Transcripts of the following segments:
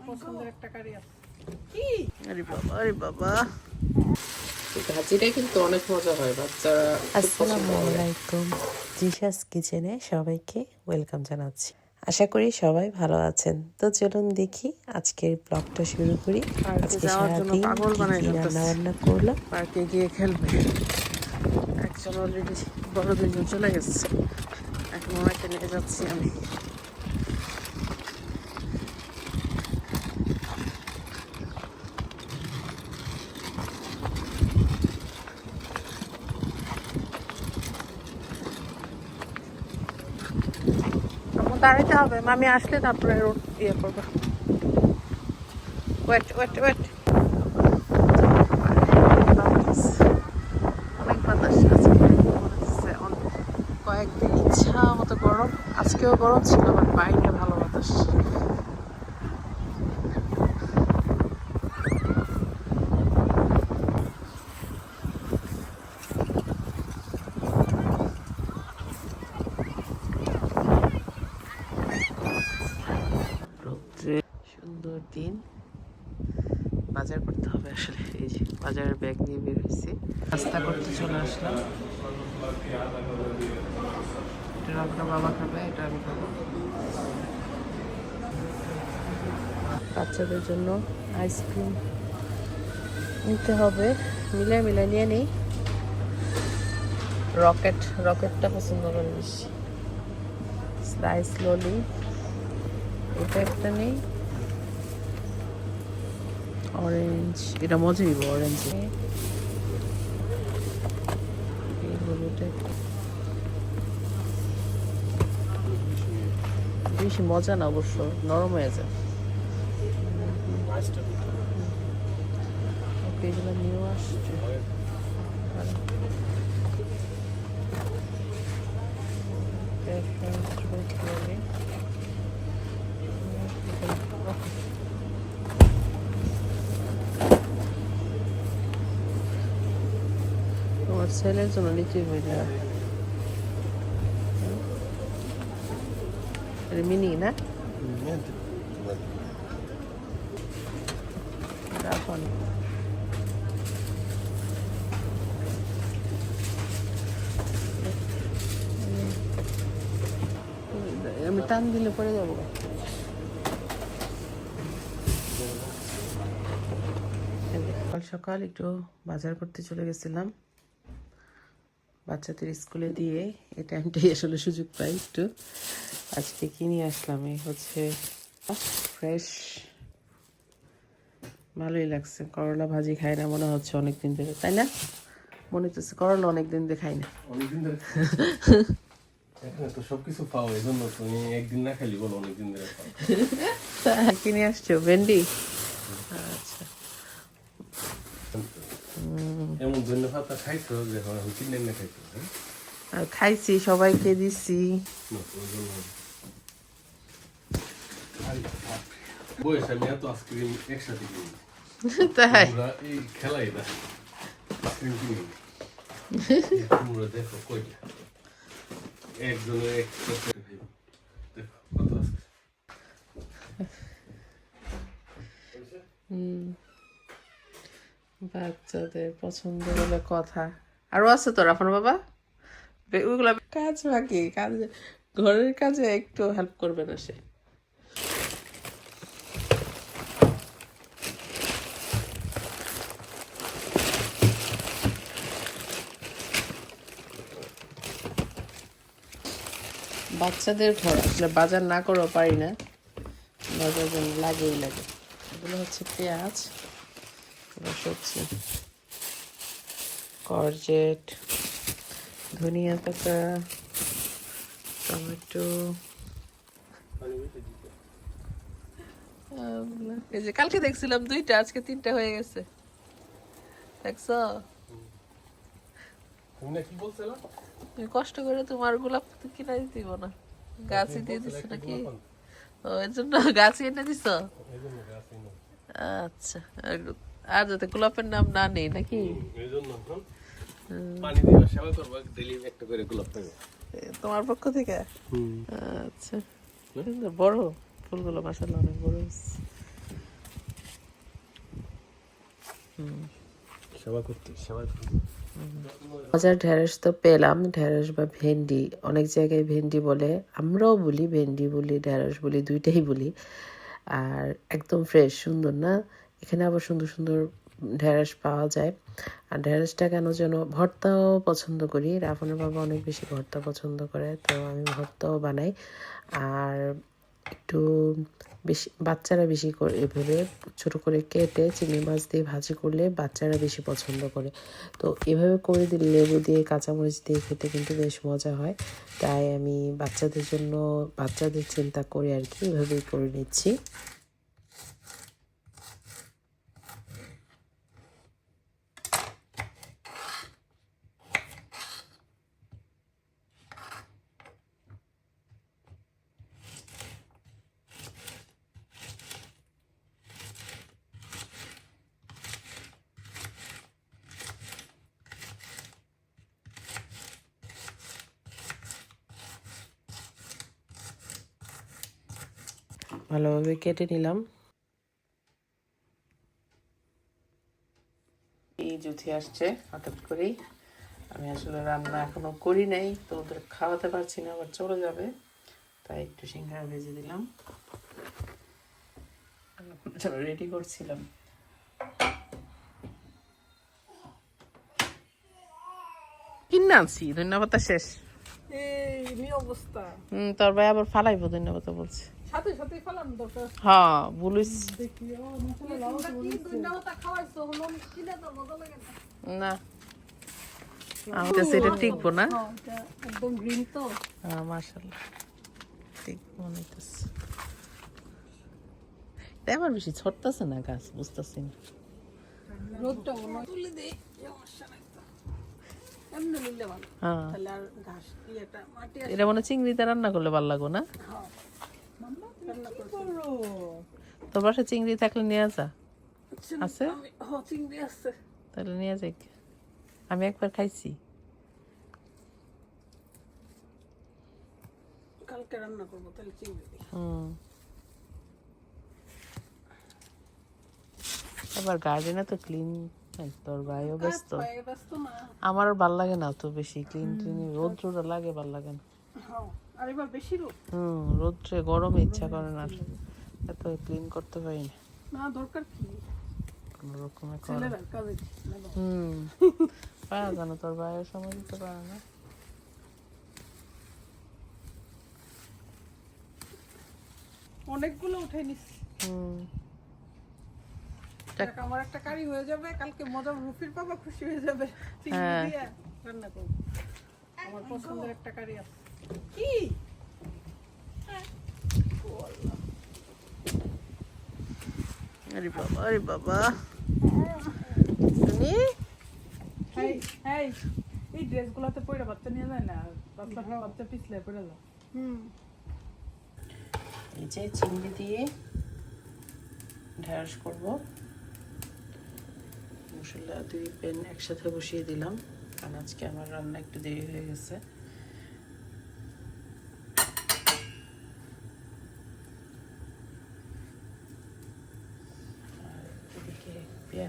আমার পছন্দের একটা কারি আছে। আরে বাবা আরে বাবা। ভাজিটা কিন্তু অনেক মজা হয় বাচ্চারা আসসালামু আলাইকুম জিশাস কিচেনে সবাইকে ওয়েলকাম জানাচ্ছি। আশা করি সবাই ভালো আছেন। তো চলুন দেখি আজকের ব্লগটা শুরু করি। পার্কে আজকে যাওয়ার জন্য সারাদিন। রান্না বান্না করলাম। পার্কে গিয়ে খেলবে। একজন অলরেডি বড় দুজন চলে গেছে। এখন ওনাকে নিয়ে যাচ্ছি আমি। দাঁড়াইতে হবে। মামি আসলে তারপরে রোড ইয়ে করব। ওয়েট ওয়েট ওয়েট অনেক বাতাস আজকে। কয়েকদিন ইচ্ছা মতো গরম। আজকেও গরম ছিল বাট বাইরে ভালো বাতাস রৌদ্রে সুন্দর দিন বাজার করতে হবে আসলে এই যে বাজারের ব্যাগ নিয়ে বের হয়েছি চলে আসলাম। এটা আপনার বাবা খাবে, এটা আমি খাব। বাচ্চাদের জন্য আইসক্রিম নিতে হবে। মিলে মিলে নিয়ে নেই। রকেট, রকেটটা পছন্দ করে বেশি। স্লাইস ললি, এটা একটা নেই। অরেঞ্জ, এটা মজা দিব অরেঞ্জ। বেশি মজা না অবশ্য নরম হয়ে যায়। ওকে এগুলো নিয়েও আসছে। Lily. ছেলের জন্য নিচে হয়ে মিনি না রাখুন আমি টান দিলে পড়ে যাব সকাল সকাল একটু বাজার করতে চলে গেছিলাম বাচ্চাদের স্কুলে দিয়ে এই টাইমটাই আসলে সুযোগ পাই একটু। আজকে কি নিয়ে আসলাম? এই হচ্ছে ফ্রেশ ভালোই লাগছে। করলা ভাজি খাই না মনে হচ্ছে অনেকদিন ধরে তাই না? মনে হচ্ছে করলা অনেকদিন ধরে খাই না। অনেকদিন ধরে এখানে তো সবকিছু পাও এই জন্য তুমি একদিন না খালি বলো অনেকদিন ধরে পাও কি আসছো ভেন্ডি? আচ্ছা। এমন ধন্যবাদ খাইছো যে হয় আমি কিনে এনে খাইছো হ্যাঁ? আর খাইছি সবাইকে দিছি। বয়স আমি এত আইসক্রিম একসাথে কিনি। তাই? এই খেলাই না আইসক্রিম কিনি তোমরা দেখো কয়টা। একজনের এক দেখো কত আইসক্রিম বাচ্চাদের পছন্দ হলে কথা। আরও আছে তোর আপনার বাবা? ওইগুলা কাজ বাকি, কাজ, ঘরের কাজে একটু হেল্প করবে না সে। বাচ্চাদের ঘর, আসলে বাজার না করেও পারি না। বাজার যেন লাগেই লাগে। এগুলো হচ্ছে পেঁয়াজ। এবার সবজি করজেট ধনিয়া পাতা টমেটো। এই যে কালকে দেখছিলাম দুইটা আজকে তিনটা হয়ে গেছে। দেখছ? তুমি কষ্ট করে তোমার গোলাপ তো কিনা দিব না। গাছই দিয়ে দিছো নাকি? ও এর জন্য গাছই এনে দিছো। আচ্ছা আর- যাতে গোলাপের নাম না নেই নাকি? তোমার পক্ষ থেকে? আচ্ছা। বড় ফুলগুলো মাসাল্লাহ অনেক বড়। সেবা করতে সেবা মজার ঢেঁড়স তো পেলাম ঢেঁড়স বা ভেন্ডি অনেক জায়গায় ভেন্ডি বলে আমরাও বলি ভেন্ডি বলি ঢেঁড়স বলি দুইটাই বলি। আর একদম ফ্রেশ সুন্দর না? এখানে আবার সুন্দর সুন্দর ঢেঁড়স পাওয়া যায়। আর ঢেঁড়সটা কেন যেন ভর্তাও পছন্দ করি। রাফনের বাবা অনেক বেশি ভর্তা পছন্দ করে, তো আমি ভর্তাও বানাই। আর একটু বেশি, বাচ্চারা বেশি করে এভাবে ছোট করে কেটে চিংড়ি মাছ দিয়ে ভাজি করলে বাচ্চারা বেশি পছন্দ করে। তো এভাবে করে দিলে লেবু দিয়ে, কাঁচামরিচ দিয়ে খেতে কিন্তু বেশ মজা হয়। তাই আমি বাচ্চাদের জন্য, বাচ্চাদের চিন্তা করে আর কি এভাবেই করে নিচ্ছি। ভালোভাবে কেটে নিলাম। এই জুথি আসছে হঠাৎ করেই। আমি আসলে রান্না এখনও করি নাই তো ওদের খাওয়াতে পারছি না আবার চলে যাবে। তাই একটু সিঙ্গারা ভেজে দিলাম। রেডি করছিলাম। কিনে আনছি ধন্যবাদ শেষ। এই অবস্থা। হুম তোর ভাই আবার ফালাইবো ধন্যবাদ বলছে। সাথে সাথে ফেলাম দরকার হ্যাঁ বলিস। না খাওয়াইছো হলো কিনে তো মজা লাগে না। না। আমি তো সেটা টিকবো না। হ্যাঁ, একদম গ্রিন তো। হ্যাঁ মার্শাল্লাহ ঠিক মনে হইতেছে আমার বেশি ছড়তেছে না গাছ বুঝতেছি না। এটা মনে হয় চিংড়িতে রান্না করলে ভালো লাগবে না? তোর বাসায় চিংড়ি থাকলে নিয়ে যা। আছে? চিংড়ি আছে তাহলে নিয়ে যাই আমি একবার খাইছি। কালকে রান্না করব তাহলে চিংড়ি হুম। আবার গার্ডেনে তো ক্লিন তোর ভাইও ব্যস্ত। আমার ভালো লাগে না তো বেশি। ক্লিন ক্লিন রোদ্রটা লাগে ভালো লাগে না। হ্যাঁ। আর এবার বেশি রোদ। হুম রোদ্রে গরমে ইচ্ছা করে না। এত ক্লিন করতে পারি না। না দরকার কি? কোনো রকমে করে। ছেলেরা কাজে নেব। হুম। পারা জানো তোর ভাইয়ের সময় দিতে পারে না। অনেকগুলো উঠে নিচ্ছি হুম। আমার একটা কারি হয়ে যাবে কালকে মজা রুফির পাপা খুশি হয়ে যাবে। চিংড়ি হ্যাঁ। দিয়ে রান্না করব। আমার পছন্দের একটা কারি আছে। কি? আরে বাবা আরে বাবা। এই এই এই ড্রেসগুলোতে পরে বাচ্চা নিয়ে যায় না বাচ্চা বাচ্চা পিছলে পড়ে যায়। হুম। এই যে চিংড়ি দিয়ে ঢেঁড়স করব। মশলা দুই প্যান একসাথে বসিয়ে দিলাম। কারণ আজকে আমার রান্না একটু দেরি হয়ে গেছে।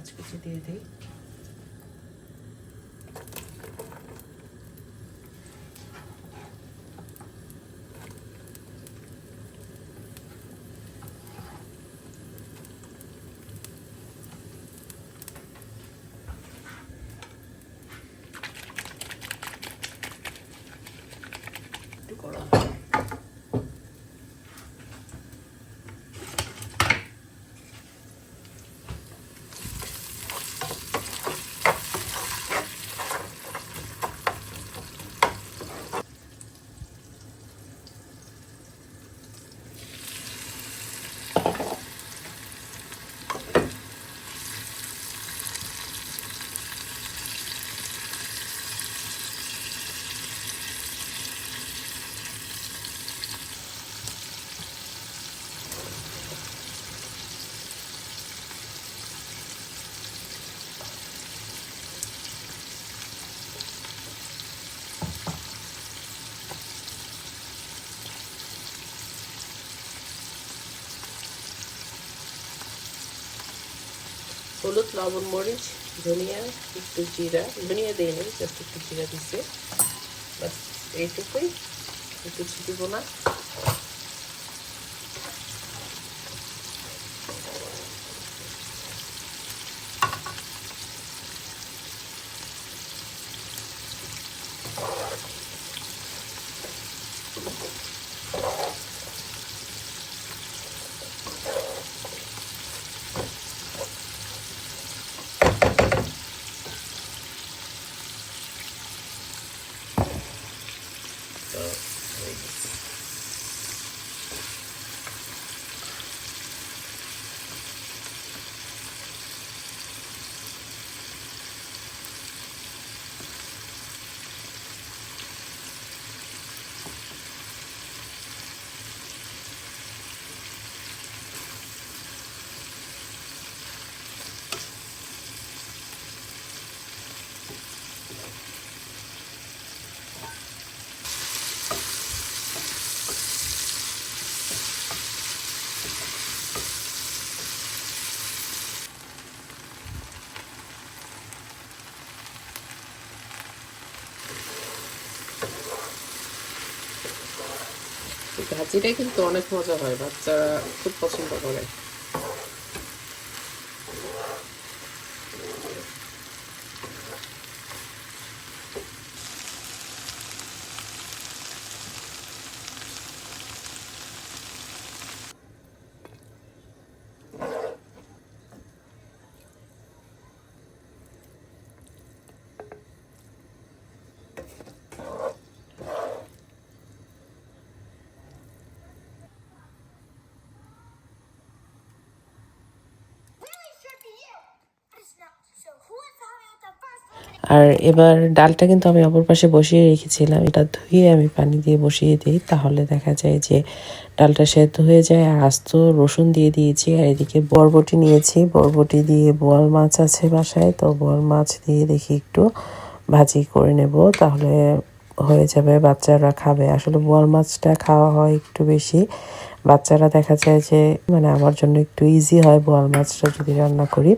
পেঁয়াজ কুচি দিয়ে দিই একটু গরম হলুদ, লবণ, মরিচ, ধনিয়া, একটু জিরা। ধনিয়া দিয়ে নেই জাস্ট একটু জিরা দিচ্ছে বাস এইটুকুই, একটু দিব না এই ভাজিটা কিন্তু অনেক মজা হয় বাচ্চারা খুব পছন্দ করে। আর এবার ডালটা কিন্তু আমি অপর পাশে বসিয়ে রেখেছিলাম। এটা ধুয়ে আমি পানি দিয়ে বসিয়ে দিই, তাহলে দেখা যায় যে ডালটা সেদ্ধ হয়ে যায়। আর আস্ত রসুন দিয়ে দিয়েছি, আর এদিকে বরবটি নিয়েছি। বরবটি দিয়ে বোয়াল মাছ আছে বাসায়, তো বোয়াল মাছ দিয়ে দেখি একটু ভাজি করে নেব, তাহলে হয়ে যাবে, বাচ্চারা খাবে। আসলে বোয়াল মাছটা খাওয়া হয় একটু বেশি বাচ্চারা দেখা যায় যে মানে আমার জন্য একটু ইজি হয় বোয়াল মাছটা যদি রান্না করি।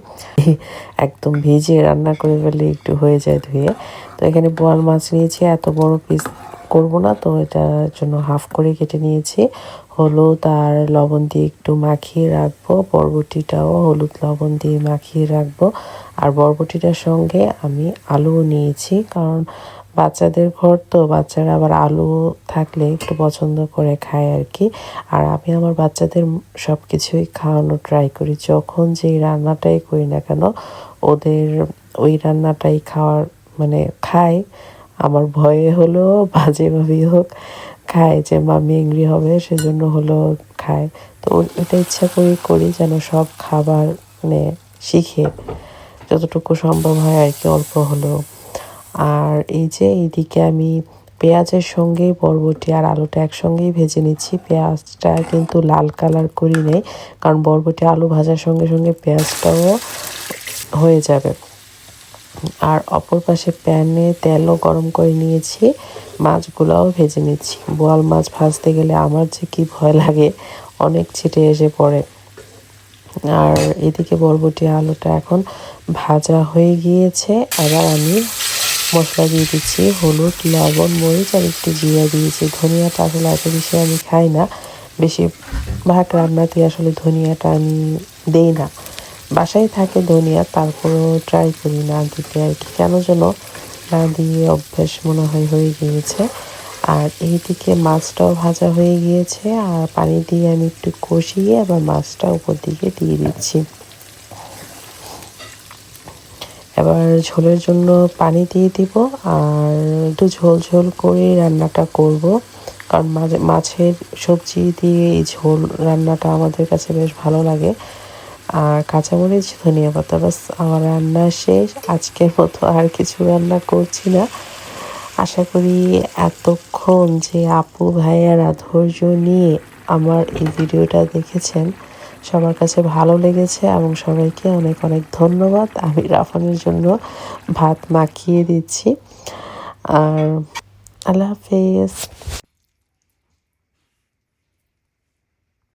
একদম ভেজে রান্না করে ফেলে একটু হয়ে যায় ধুয়ে। তো এখানে বোয়াল মাছ নিয়েছি, এত বড় পিস করব না, তো এটার জন্য হাফ করে কেটে নিয়েছি। হলুদ আর লবণ দিয়ে একটু মাখিয়ে রাখব, বরবটিটাও হলুদ লবণ দিয়ে মাখিয়ে রাখব। আর বরবটিটার সঙ্গে আমি আলুও নিয়েছি, কারণ বাচ্চাদের ঘর তো, বাচ্চারা আবার আলু থাকলে একটু পছন্দ করে খায় আর কি। আর আমি আমার বাচ্চাদের সব কিছুই খাওয়ানো ট্রাই করি। যখন যেই রান্নাটাই করি না কেন, ওদের ওই রান্নাটাই খাওয়ার মানে খায় আমার ভয়ে হলো বাজেভাবেই হোক, খায় যে মামি এংরি হবে, সেজন্য হলো খায়। তো ওটা ইচ্ছা করেই করি যেন সব খাবার মানে শিখে যতটুকু সম্ভব হয় আর কি, অল্প হলেও। আর এই যে এইদিকে আমি পেঁয়াজের সঙ্গে বরবটি আর আলুটা একসঙ্গেই ভেজে নিচ্ছি। পেঁয়াজটা কিন্তু লাল কালার করি নেই, কারণ বরবটি আলু ভাজার সঙ্গে সঙ্গে পেঁয়াজটাও হয়ে যাবে। আর অপর পাশে প্যানে তেলও গরম করে নিয়েছি, মাছগুলোও ভেজে নিচ্ছি। বোয়াল মাছ ভাজতে গেলে আমার যে কি ভয় লাগে, অনেক ছিটে এসে পড়ে। আর এদিকে বরবটি আলুটা এখন ভাজা হয়ে গিয়েছে, এবার আমি মশলা দিয়ে দিচ্ছি, হলুদ, লবণ, মরিচ আর একটু জিরা দিয়েছি। ধনিয়াটা আসলে এত বেশি আমি খাই না। বেশিরভাগ রান্নাতে আসলে ধনিয়াটা আমি দেই না। বাসায় থাকে ধনিয়া, তারপরেও ট্রাই করি না দিতে আর কি। কেন যেন না দিয়ে অভ্যাস মনে হয় হয়ে গিয়েছে। আর এইদিকে মাছটাও ভাজা হয়ে গিয়েছে, আর পানি দিয়ে আমি একটু কষিয়ে আবার মাছটা উপর দিকে দিয়ে দিচ্ছি। এবার ঝোলের জন্য পানি দিয়ে দিব আর একটু ঝোল ঝোল করে রান্নাটা করব। কারণ মাছের সবজি দিয়ে এই ঝোল রান্নাটা আমাদের কাছে বেশ ভালো লাগে। আর কাঁচামরিচ, ধনিয়া পাতা বাস আমার রান্না শেষ। আজকের মতো আর কিছু রান্না করছি না। আশা করি এতক্ষণ যে আপু ভাইয়ারা ধৈর্য নিয়ে আমার এই ভিডিওটা দেখেছেন সবার কাছে ভালো লেগেছে এবং সবাইকে অনেক অনেক ধন্যবাদ। আমি রাফানের জন্য ভাত মাখিয়ে দিচ্ছি। আর আল্লাহ হাফেজ।